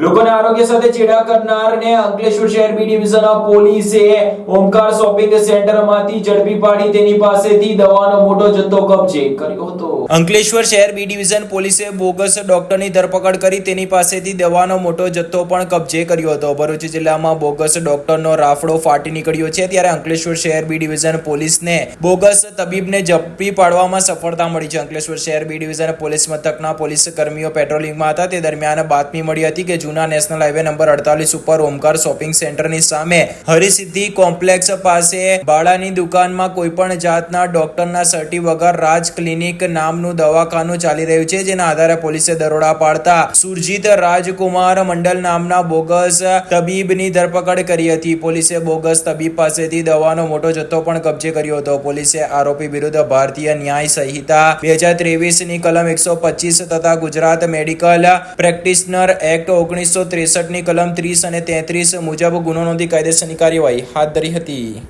લોકોને આરોગ્ય સાથે ચેડા કરનારને અંકલેશ્વર શહેર બી ડિવિઝન પોલીસે ઓમકાર શોપિંગ સેન્ટરમાંથી ઝડપી પાડી તેની પાસેથી દવાનો મોટો જથ્થો કબજે કર્યો હતો. અંકલેશ્વર શહેર બી ડિવિઝન પોલીસે બોગસ ડોક્ટરની ધરપકડ કરી તેની પાસેથી દવાનો મોટો જથ્થો પણ કબજે કર્યો હતો. ભરૂચ જિલ્લામાં બોગસ ડોક્ટરનો રાફડો ફાટી નીકળ્યો છે ત્યારે અંકલેશ્વર શહેર બી ડિવિઝન પોલીસને બોગસ તબીબને ઝડપી પાડવામાં સફળતા મળી છે. અંકલેશ્વર શહેર બી ડિવિઝન પોલીસ મથકના પોલીસ કર્મીઓ પેટ્રોલિંગમાં હતા. તે દરમિયાન બાતમી મળી હતી કે જૂના નેશનલ હાઈવે નંબર અડતાલીસ ઉપર ઓમકાર શોપિંગ સેન્ટરની સામે હરિસિદ્ધિ કોમ્પ્લેક્સ પાસે બાળાની દુકાનમાં કોઈ પણ જાતના ડોક્ટરના સર્ટી વગર રાજ ક્લિનિક નામનું દવાખાનું ચાલી રહ્યું છે, જેના આધારે પોલીસે દરોડા પાડતા સુરજીત રાજકુમાર મંડલ નામના બોગસ તબીબની ધરપકડ કરી હતી. પોલીસે બોગસ તબીબ પાસેથી દવાનો મોટો જથ્થો પણ કબજે કર્યો હતો. પોલીસે આરોપી વિરુદ્ધ ભારતીય ન્યાય સંહિતા બે હજાર ત્રેવીસની કલમ એકસો પચીસ તથા ગુજરાત મેડિકલ પ્રેક્ટિશનર એક્ટ ઓગણીસો ત્રેસઠની કલમ ત્રીસ અને તેત્રીસ મુજબ ગુનો નોંધી કાયદેસરની કાર્યવાહી હાથ ધરી હતી.